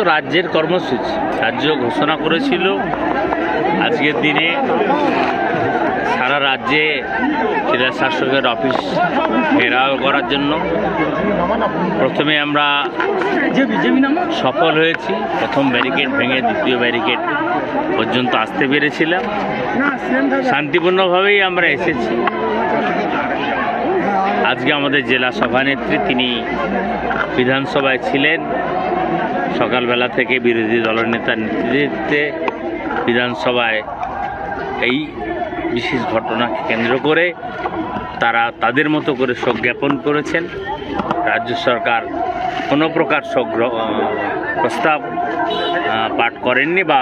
তো রাজ্যের কর্মসূচি। রাজ্য ঘোষণা করেছিল। আজকের দিনে সারা রাজ্যে জেলা শাসকের অফিস ঘেরাও করার জন্য প্রথমে আমরা সফল হয়েছি। প্রথম ব্যারিকেড ভেঙে দ্বিতীয় ব্যারিকেড পর্যন্ত আসতে পেরেছিলাম। শান্তিপূর্ণভাবেই আমরা এসেছি। আজকে আমাদের জেলা সভানেত্রী, তিনি বিধানসভায় ছিলেন। সকালবেলা থেকে বিরোধী দলনেতার নেতৃত্বে বিধানসভায় এই বিশেষ ঘটনাকে কেন্দ্র করে তারা তাদের মতো করে শোক জ্ঞাপন করেছেন। রাজ্য সরকার কোনো প্রকার শোক প্রস্তাব পাঠ করেননি বা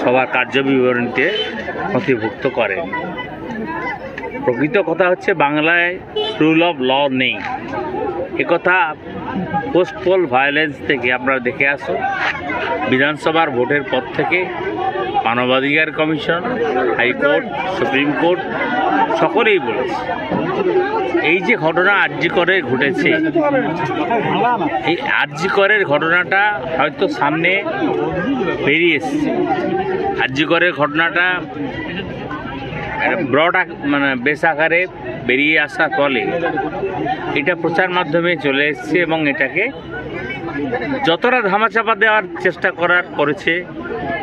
সবার কার্যবিবরণীতে নথিভুক্ত করেন প্রকৃত কথা হচ্ছে বাংলায় রুল অফ ল নেই। একথা পোস্ট পোল ভায়োলেন্স থেকে আপনারা দেখে আসো। বিধানসভার ভোটের পর থেকে মানবাধিকার কমিশন, হাইকোর্ট, সুপ্রিম কোর্ট সকলেই বলেছে। এই যে ঘটনা আর্জি করে ঘটেছে, এই আর্জি করের ঘটনাটা হয়তো সামনে বেরিয়ে এসছে। আর্জি করের ঘটনাটা ব্রড মানে বেশ আকারে বেরিয়ে আসা ফলে এটা প্রচার মাধ্যমে চলে এসছে এবং এটাকে যতটা ধামাচাপা দেওয়ার চেষ্টা করার করেছে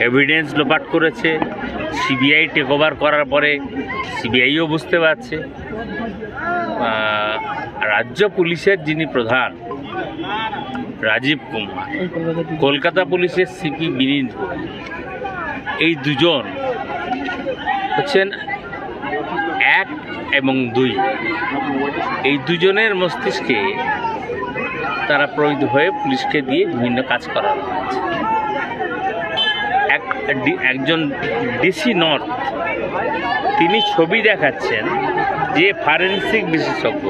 এভিডেন্স লোপাট করেছে সিবিআই টেক ওভার করার পরে সিবিআইও বুঝতে পারছে। রাজ্য পুলিশের যিনি প্রধান, রাজীব কুমার, কলকাতা পুলিশের সিপি বিনীত এই দুজন হচ্ছেন এক এবং দুই। এই দুজনের মস্তিষ্কে তারা প্রয়োগ হয়ে পুলিশকে দিয়ে বিভিন্ন কাজ করানো হয়েছে এক একজন ডিসি নর্থ, তিনি ছবি দেখাচ্ছেন যে ফরেন্সিক বিশেষজ্ঞ।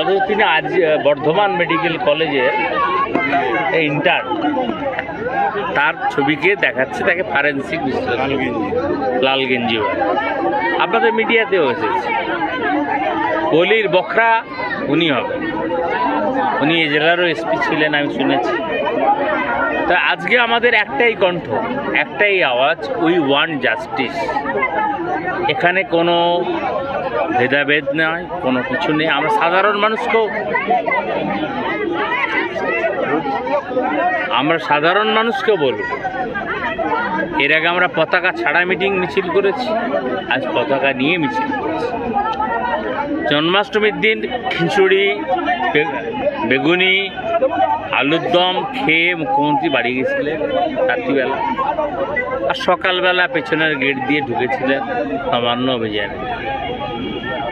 অথচ তিনি আজ বর্ধমান মেডিকেল কলেজের ইন্টার্ন তার ছবিকে দেখাচ্ছে তাকে ফরেন্সিক লাল গেঞ্জি। আপনাদের মিডিয়াতেও এসেছে। হোলির বখরা উনি হবে। উনি এ জেলারও এসপি ছিলেন আমি শুনেছি। তা আজকে আমাদের একটাই কণ্ঠ, একটাই আওয়াজ, উই ওয়ান জাস্টিস। এখানে কোনো ভেদাভেদ নয় কোনো কিছু নেই। আমরা সাধারণ মানুষকেও আমরা সাধারণ মানুষকে বলব এর আগে আমরা পতাকা ছাড়া মিটিং মিছিল করেছি, আজ পতাকা নিয়ে মিছিল করেছি। জন্মাষ্টমীর দিন খিচুড়ি বেগুনি, আলুর দম খেয়ে মুখ্যমন্ত্রী বাড়ি গেছিলেন রাত্রিবেলা। আর সকালবেলা পেছনের গেট দিয়ে ঢুকেছিলেন সামান্য অভিযানে।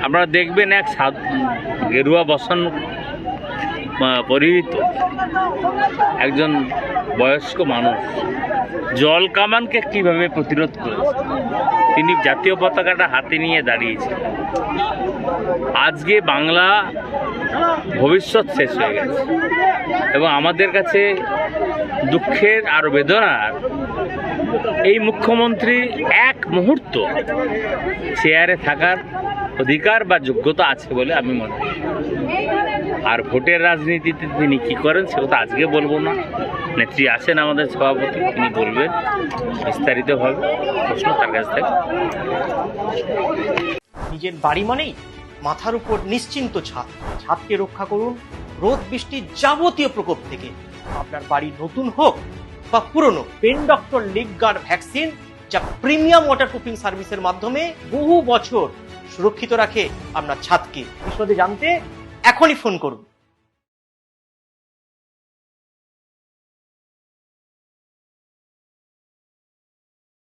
আপনারা দেখবেন এক গেরুয়া বসন পরিহিত। একজন বয়স্ক মানুষ। জল কামানকে কীভাবে প্রতিরোধ করেছে? তিনি জাতীয় পতাকাটা হাতে নিয়ে দাঁড়িয়েছিলেন। আজকে বাংলা ভবিষ্যৎ শেষ হয়ে গেছে। এবং আমাদের কাছে দুঃখের আর বেদনার এই মুখ্যমন্ত্রী এক মুহূর্ত চেয়ারে থাকার অধিকার বা যোগ্যতা আছে বলে আমি মনে করি। আর ভোটের রাজনীতিতে তিনি কি করেন সে কথা আজকে বলব না। নেত্রী আছেন আমাদের সভাপতি, তিনি বলবেন বিস্তারিতভাবে প্রশ্ন তার কাছ থেকে। নিজের বাড়ি মানেই মাথার উপর নিশ্চিন্ত ছাদ। ছাদকে রক্ষা করুন রোদ বৃষ্টির যাবতীয় প্রকোপ থেকে। আপনার বাড়ি নতুন হোক বা পুরনো, pen doctor leak guard vaccine, যা প্রিমিয়াম ওয়াটার প্রুফিং সার্ভিসের মাধ্যমে বহু বছর সুরক্ষিত রাখে আপনার ছাদকে। বিশদে জানতে এখনই ফোন করুন।